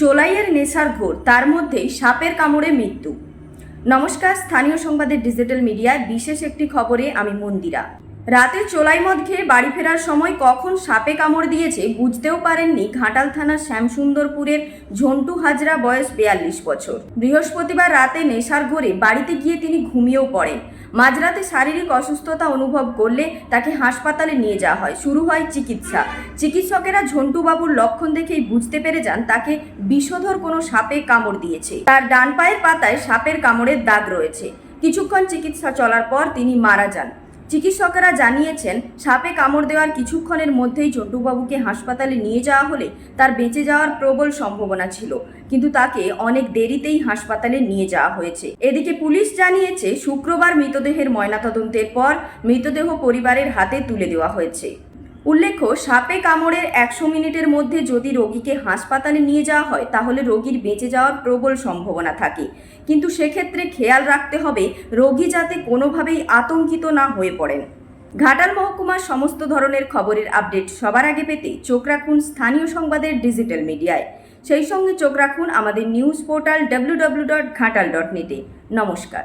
চোলাইয়ের নেশার ঘোর, তার মধ্যেই সাপের কামড়ে মৃত্যু। নমস্কার, স্থানীয় সংবাদের ডিজিটাল মিডিয়ায় বিশেষ একটি খবরে আমি মন্দিরা। রাতে চোলাই মদ খেয়ে বাড়ি ফেরার সময় কখন সাপে কামড় দিয়েছে বুঝতেও পারেননি ঘাটাল থানার শ্যামসুন্দরপুরের ঝন্টু হাজরা বয়স বিয়াল্লিশ বছর। বৃহস্পতিবার রাতে নেশার ঘোরে বাড়িতে গিয়ে তিনি ঘুমিয়েও পড়েন। মাঝরাতে শারীরিক অসুস্থতা অনুভব করলে তাকে হাসপাতালে নিয়ে যাওয়া হয়। শুরু হয় চিকিৎসা। চিকিৎসকেরা ঝন্টুবাবুর লক্ষণ দেখেই বুঝতে পেরে যান তাকে বিষধর কোনো সাপে কামড় দিয়েছে। তার ডান পায়ের পাতায় সাপের কামড়ের দাগ রয়েছে। কিছুক্ষণ চিকিৎসা চলার পর তিনি মারা যান। চিকিৎসকেরা জানিয়েছেন, সাপে কামড় দেওয়ার কিছুক্ষণের মধ্যেই চন্টুবাবুকে হাসপাতালে নিয়ে যাওয়া হলে তার বেঁচে যাওয়ার প্রবল সম্ভাবনা ছিল। কিন্তু তাকে অনেক দেরিতেই হাসপাতালে নিয়ে যাওয়া হয়েছে। এদিকে পুলিশ জানিয়েছে, শুক্রবার মৃতদেহের ময়নাতদন্তের পর মৃতদেহ পরিবারের হাতে তুলে দেওয়া হয়েছে। উল্লেখ্য, সাপে কামড়ের একশো মিনিটের মধ্যে যদি রোগীকে হাসপাতালে নিয়ে যাওয়া হয়, তাহলে রোগীর বেঁচে যাওয়ার প্রবল সম্ভাবনা থাকে। কিন্তু সেক্ষেত্রে খেয়াল রাখতে হবে, রোগী যাতে কোনোভাবেই আতঙ্কিত না হয়ে পড়েন। ঘাটাল মহকুমার সমস্ত ধরনের খবরের আপডেট সবার আগে পেতে চোখ রাখুন স্থানীয় সংবাদের ডিজিটাল মিডিয়ায়। সেই সঙ্গে চোখ রাখুন আমাদের news portal W dot Ghatal dot নেটে নমস্কার।